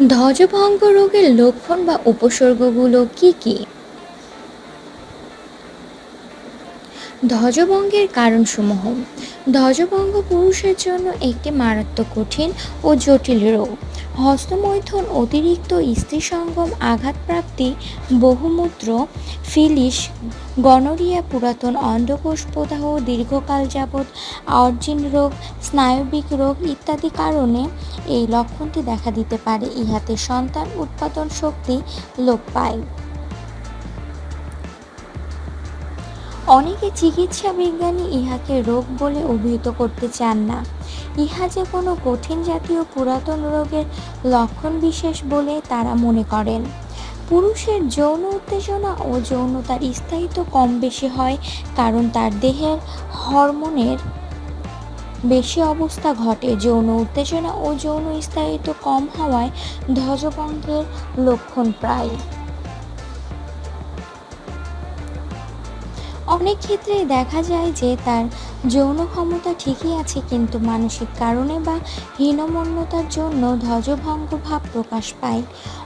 ধ্বজভঙ্গ রোগের লক্ষণ বা উপসর্গগুলো কি কি? ধ্বজভঙ্গের কারণসমূহ। ধ্বজভঙ্গ পুরুষের জন্য একটি মারাত্মক কঠিন ও জটিল রোগ। হস্তমৈথুন অতিরিক্ত স্ত্রী সঙ্গম আঘাতপ্রাপ্তি বহুমূত্র ফিলিস গনোরিয়া পুরাতন অন্ডকোষ প্রদাহ দীর্ঘকাল যাবৎ অর্জিন রোগ, স্নায়বিক রোগ ইত্যাদি কারণে এই লক্ষণটি দেখা দিতে পারে। ইহাতে সন্তান উৎপাদন শক্তি লোপ পায়। অনেকে চিকিৎসা বিজ্ঞানী ইহাকে রোগ বলে অভিহিত করতে চান না। ইহা যে কোনো কঠিন জাতীয় পুরাতন রোগের লক্ষণ বিশেষ বলে তারা মনে করেন। পুরুষের যৌন উত্তেজনা ও যৌনতার স্থায়িত্ব কম বেশি হয় কারণ তার দেহের হরমোনের বেশি অবস্থা ঘটে। যৌন উত্তেজনা ও যৌন স্থায়িত্ব কম হওয়ায় ধ্বজভঙ্গের লক্ষণ প্রায়। অনেক ক্ষেত্রে দেখা যায় যে তার যৌন ক্ষমতা ঠিকই আছে, কিন্তু মানসিক কারণে বা হীনমন্যতার জন্য ধ্বজভঙ্গ ভাব প্রকাশ পায়।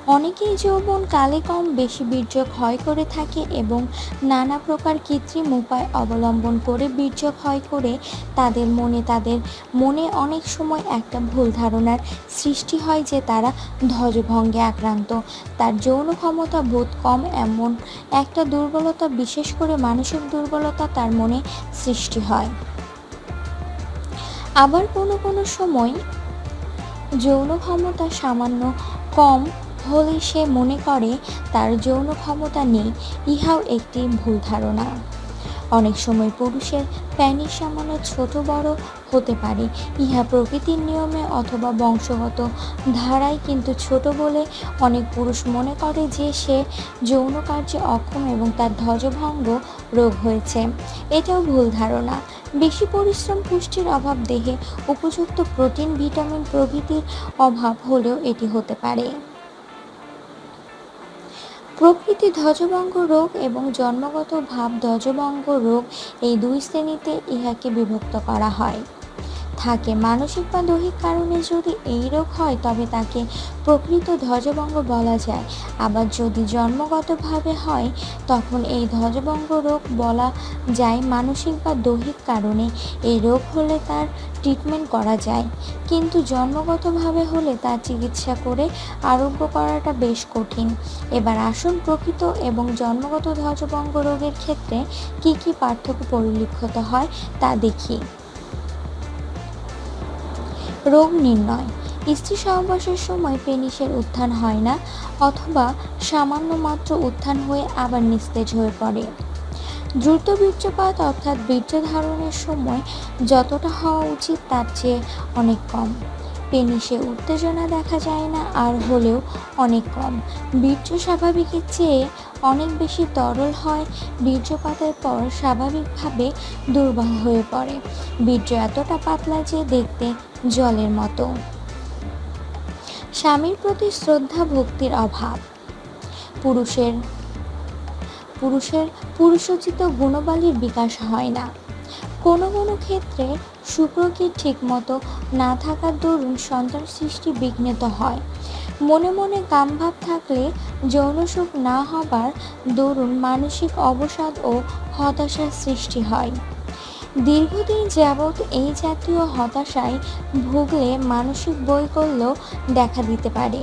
অনেকেই যৌবন কালে কম বেশি বীর্য ক্ষয় করে থাকে এবং নানা প্রকার কৃত্রিম উপায় অবলম্বন করে বীর্য ক্ষয় করে তাদের মনে তাদের মনে অনেক সময় একটা ভুল ধারণার সৃষ্টি হয় যে তারা ধ্বজভঙ্গে আক্রান্ত। তার যৌন ক্ষমতা বোধ কম এমন একটা দুর্বলতা, বিশেষ করে মানসিক দুর্বলতা তার মনে সৃষ্টি হয়। আবার কোনো কোনো সময় যৌন ক্ষমতা সামান্য কম হলে সে মনে করে তার যৌন ক্ষমতা নেই, ইহাও একটি ভুল ধারণা। অনেক সময় পুরুষের প্যানিস সামান্য ছোট বড় হতে পারে। ইহা প্রকৃতির নিয়মে অথবা বংশগত ধারায় কিন্তু ছোট বলে অনেক পুরুষ মনে করে যে সে যৌন কার্যে অক্ষম এবং তার ধ্বজভঙ্গ রোগ হয়েছে। এটাও ভুল ধারণা। বেশি পরিশ্রম, পুষ্টির অভাব, দেহে উপযুক্ত প্রোটিন, ভিটামিন প্রভৃতির অভাব হলেও এটি হতে পারে। প্রকৃতি ধ্বজভঙ্গ রোগ এবং জন্মগত ভাব ধ্বজভঙ্গ রোগ এই দুই শ্রেণীতে ইহাকে বিভক্ত করা হয়। থাকে। মানসিক বা দৈহিক কারণে যদি এই রোগ হয়, তবে তাকে প্রকৃত ধ্বজভঙ্গ বলা যায়। আবার যদি জন্মগতভাবে হয়, তখন এই ধ্বজভঙ্গ রোগ বলা যায় মানসিক বা দৈহিক কারণে। এই রোগ হলে তার ট্রিটমেন্ট করা যায়। কিন্তু জন্মগতভাবে হলে তার চিকিৎসা করে আরোগ্য করাটা বেশ কঠিন। এবার আসুন প্রকৃত এবং জন্মগত ধ্বজভঙ্গ রোগের ক্ষেত্রে কি কি পার্থক্য পরিলক্ষিত হয় তা দেখি। রোগ নির্ণয়। স্ত্রী সহবাসের সময় পেনিসের উত্থান হয় না, অথবা সামান্য মাত্র উত্থান হয়ে আবার নিস্তেজ হয়ে পড়ে। দ্রুত বীর্যপাত অর্থাৎ বীর্য ধারণের সময় যতটা হওয়া উচিত তার চেয়ে অনেক কম। পেনিসে উত্তেজনা দেখা যায় না আর হলেও অনেক কম। বীর্য স্বাভাবিকের চেয়ে অনেক বেশি তরল হয়, বীর্যপাতের পর স্বাভাবিকভাবে দুর্বল হয়ে পড়ে। বীর্য এতটা পাতলা যে দেখতে জলের মতো। স্বামীর প্রতি শ্রদ্ধা, ভক্তির অভাব। পুরুষের পুরুষের পুরুষোচিত গুণবালির বিকাশ হয় না। কোনো কোনো ক্ষেত্রে শুক্রকে ঠিকমতো না থাকার দরুন সন্তান সৃষ্টি বিঘ্নিত হয়। মনে মনে কামভাব থাকলে যৌনসুখ না হবার দরুন মানসিক অবসাদ ও হতাশার সৃষ্টি হয়। দীর্ঘদিন যাবৎ এই জাতীয় হতাশায় ভুগলে মানসিক বৈকল্য দেখা দিতে পারে।